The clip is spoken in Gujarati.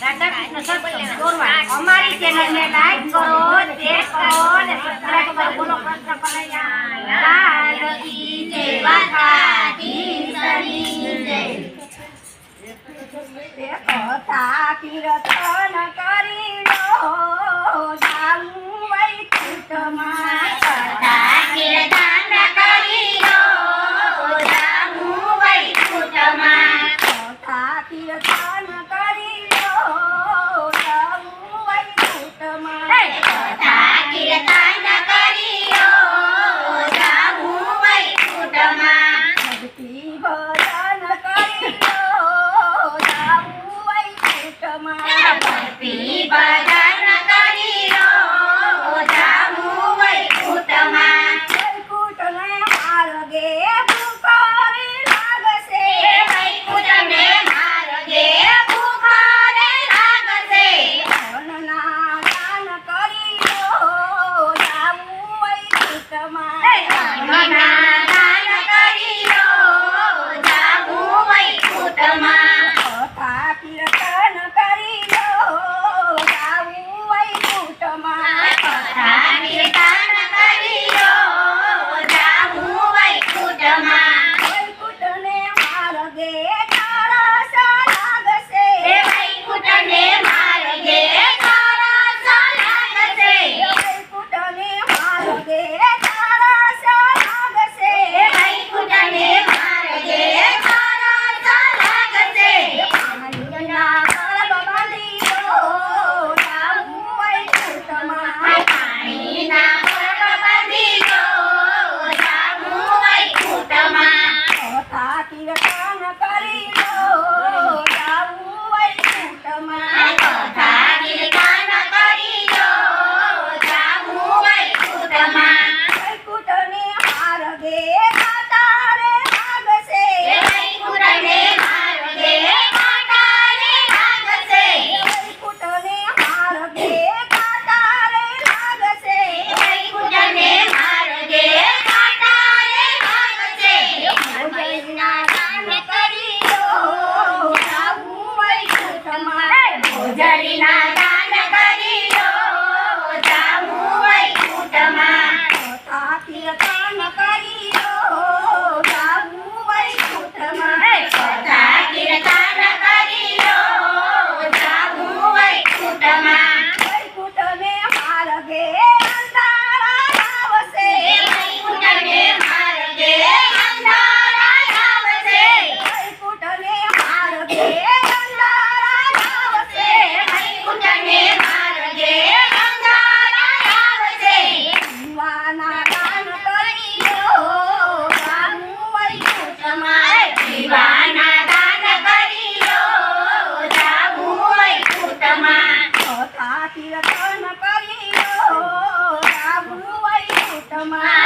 રાધા અમારી ચેનલ ને લાઈક કરો શેર કરો ને સબસ્ક્રાઇબ કરો બોલો કૃષ્ણ કનૈયા લાલ કી જય માતા કી સરી જય તે કોતા કીર્તન કરી લો જાવું વૈકુંઠમાં Bye-bye. કર્યો આવું તમારે.